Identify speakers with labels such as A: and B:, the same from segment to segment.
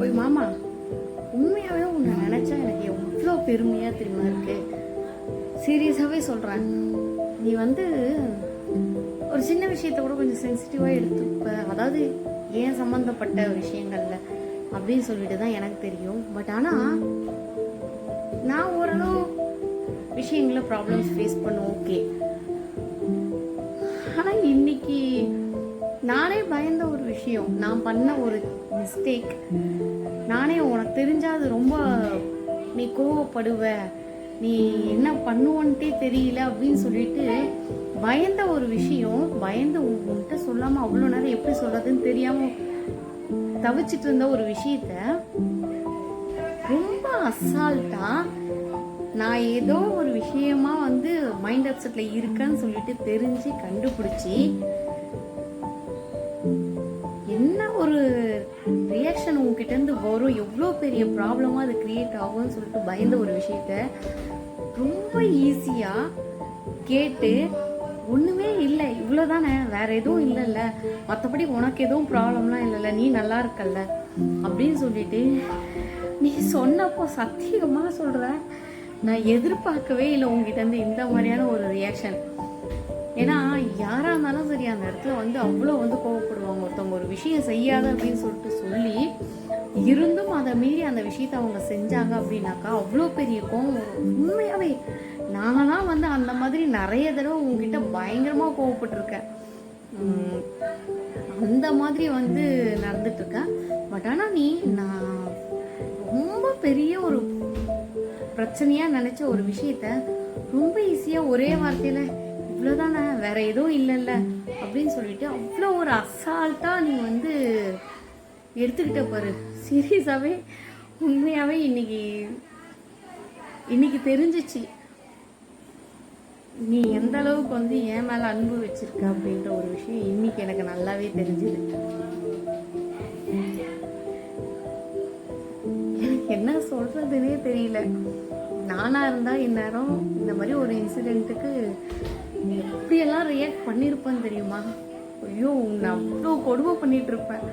A: ஓய் மாமா உண்மையாகவே உன்னை நினச்சா எனக்கு எவ்வளோ பெருமையாக தெரியுமா இருக்கு? சீரியஸாகவே சொல்கிறேன் நீ வந்து ஒரு சின்ன விஷயத்த கூட கொஞ்சம் சென்சிட்டிவாக எடுத்துப்ப. அதாவது ஏன் சம்மந்தப்பட்ட விஷயங்கள்ல அப்படின்னு சொல்லிட்டு தான் எனக்கு தெரியும். பட் ஆனால் நான் ஓரளவு விஷயங்களை ப்ராப்ளம்ஸ் ஃபேஸ் பண்ண ஓகே ஆனால் இன்னைக்கு நானே பயந்த ஒரு விஷயம். நான் பண்ண ஒரு மிஸ்டேக் நானே உனக்கு தெரிஞ்சால் அது ரொம்ப நீ கோவப்படுவ. நீ என்ன பண்ணுவன்ட்டே தெரியல அப்படின்னு சொல்லிட்டு பயந்த ஒரு விஷயம் பயந்து உன்கிட்ட சொல்லாம அவ்வளோ நேரம் எப்படி சொல்றதுன்னு தெரியாம தவிச்சிட்டு இருந்த ஒரு விஷயத்த ரொம்ப அசால்ட்டா நான் ஏதோ ஒரு விஷயமா வந்து மைண்ட் அப்செட்ல இருக்கேன்னு சொல்லிட்டு தெரிஞ்சு கண்டுபிடிச்சி ஒரு ரியாக்ஷன் உங்ககிட்டேருந்து வரும். எவ்வளோ பெரிய ப்ராப்ளமாக அது க்ரியேட் ஆகும்னு சொல்லிட்டு பயந்த ஒரு விஷயத்த ரொம்ப ஈஸியாக கேட்டு ஒன்றுமே இல்லை. இவ்வளோதானே வேற எதுவும் இல்லைல்ல. மற்றபடி உனக்கு எதுவும் ப்ராப்ளம்லாம் இல்லைல்ல. நீ நல்லா இருக்கல்ல. அப்படின்னு சொல்லிட்டு நீ சொன்னப்போ சத்தியமாக சொல்கிற நான் எதிர்பார்க்கவே இல்லை உங்ககிட்ட இருந்து இந்த மாதிரியான ஒரு ரியாக்ஷன் ஏன்னா யாராக வந்து அவ்வளோ வந்து கோவப்படுவாங்க. ஒருத்தவங்க ஒரு விஷயம் செய்யாத அப்படின்னு சொல்லிட்டு சொல்லி இருந்தும் அதை மீறி அந்த விஷயத்த அவங்க செஞ்சாங்க அப்படின்னாக்கா அவ்வளோ பெரிய கோவம் வரும். உண்மையாகவே நான்லாம் வந்து அந்த மாதிரி நிறைய தடவை உங்ககிட்ட பயங்கரமாக கோவப்பட்டிருக்கேன். அந்த மாதிரி வந்து நடந்துட்டுருக்கேன். பட் ஆனால் நீ நான் ரொம்ப பெரிய ஒரு பிரச்சனையாக நினச்ச ஒரு விஷயத்த ரொம்ப ஈஸியாக ஒரே வார்த்தையில் இவ்வளோதானே வேற எதுவும் இல்லைல்ல. அப்படின்னு சொல்லிட்டு அவ்வளோ ஒரு அசால்ட்டாக நீ வந்து எடுத்துக்கிட்ட பாரு. சீரியஸாகவே உண்மையாகவே இன்னைக்கு இன்னைக்கு தெரிஞ்சிச்சு. நீ எந்த அளவுக்கு வந்து என் மேலே அன்பு வச்சிருக்க அப்படின்ற ஒரு விஷயம் இன்னைக்கு எனக்கு நல்லாவே தெரிஞ்சுது. எனக்கு என்ன சொல்றதுன்னே தெரியல. நானா இருந்தா இந்நேரம் இந்த மாதிரி ஒரு இன்சிடென்ட்டுக்கு எப்படியெல்லாம் ரியாக்ட் பண்ணியிருப்பேன்னு தெரியுமா? ஐயோ நான் அவ்வளோ கொடுமை பண்ணிட்டு இருப்பேன்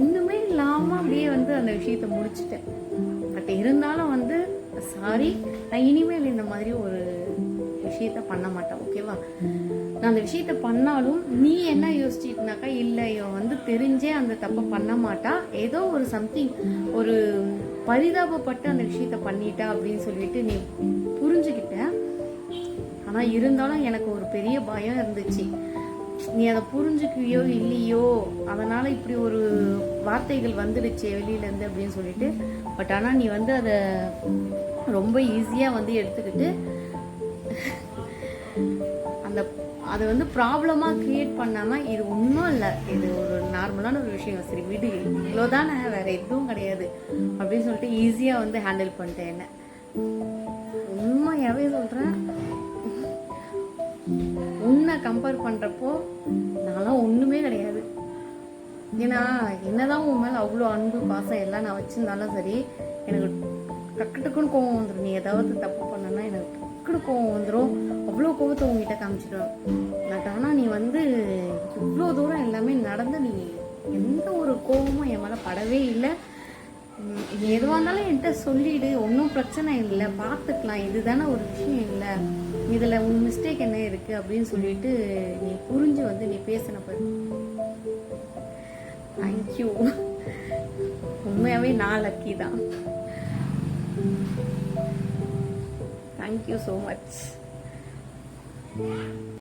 A: ஒன்றுமே இல்லாமல் அப்படியே வந்து அந்த விஷயத்த முடிச்சிட்டேன். பட் இருந்தாலும் வந்து சாரி நான் இனிமேல் இந்த மாதிரி ஒரு விஷயத்த பண்ண மாட்டேன் ஓகேவா நான் அந்த விஷயத்த பண்ணாலும் நீ என்ன யோசிச்சிட்டுனாக்கா இல்லை இவன் வந்து தெரிஞ்சே அந்த தப்பை பண்ண மாட்டா. ஏதோ ஒரு சம்திங் ஒரு பரிதாபப்பட்டு அந்த விஷயத்த பண்ணிட்டா அப்படின்னு சொல்லிட்டு நீ ஆனால் இருந்தாலும் எனக்கு ஒரு பெரிய பயம் இருந்துச்சு. நீ அதை புரிஞ்சுக்குவியோ இல்லையோ அதனால் இப்படி ஒரு வார்த்தைகள் வந்துடுச்சு வெளியிலேருந்து அப்படின்னு சொல்லிட்டு. பட் ஆனால் நீ வந்து அதை ரொம்ப ஈஸியாக வந்து எடுத்துக்கிட்டு அந்த அதை வந்து ப்ராப்ளமாக க்ரியேட் பண்ணாமல் இது ஒன்றும் இல்லை. இது ஒரு நார்மலான ஒரு விஷயம். சரி விடு. இவ்வளோதானே வேறு எதுவும் கிடையாது. அப்படின்னு சொல்லிட்டு ஈஸியாக வந்து ஹேண்டில் பண்ணிட்டேன் என்ன. உண்மையாகவே சொல்கிறேன் கம்பேர் பண்ணுறப்போ நான்லாம் ஒன்றுமே கிடையாது. ஏன்னா என்னதான் உன் மேலே அவ்வளோ அன்பு பாசம் எல்லாம் நான் வச்சிருந்தாலும் சரி எனக்கு டக்கு டக்குன்னு கோவம் வந்துடும் நீ ஏதாவது தப்பு பண்ணனா எனக்கு டக்குனு கோவம் வந்துடும் அவ்வளோ கோவத்தை உங்ககிட்ட காமிச்சிடுவேன் பட் ஆனால் நீ வந்து இவ்வளோ தூரம் எல்லாமே நடந்து நீ எந்த ஒரு கோவமும் என் மேலே படவே இல்லை. எதுவாக இருந்தாலும் என்கிட்ட சொல்லிடு. ஒன்றும் பிரச்சனை இல்லை. பார்த்துக்கலாம். இதுதானே ஒரு விஷயம் இல்லை. இதில் உன் மிஸ்டேக் என்ன இருக்குது அப்படின்னு சொல்லிட்டு நீ புரிஞ்சு வந்து நீ பேசின பாரு. தேங்க்யூ உண்மையாகவே நான் லக்கி தான். Thank you so much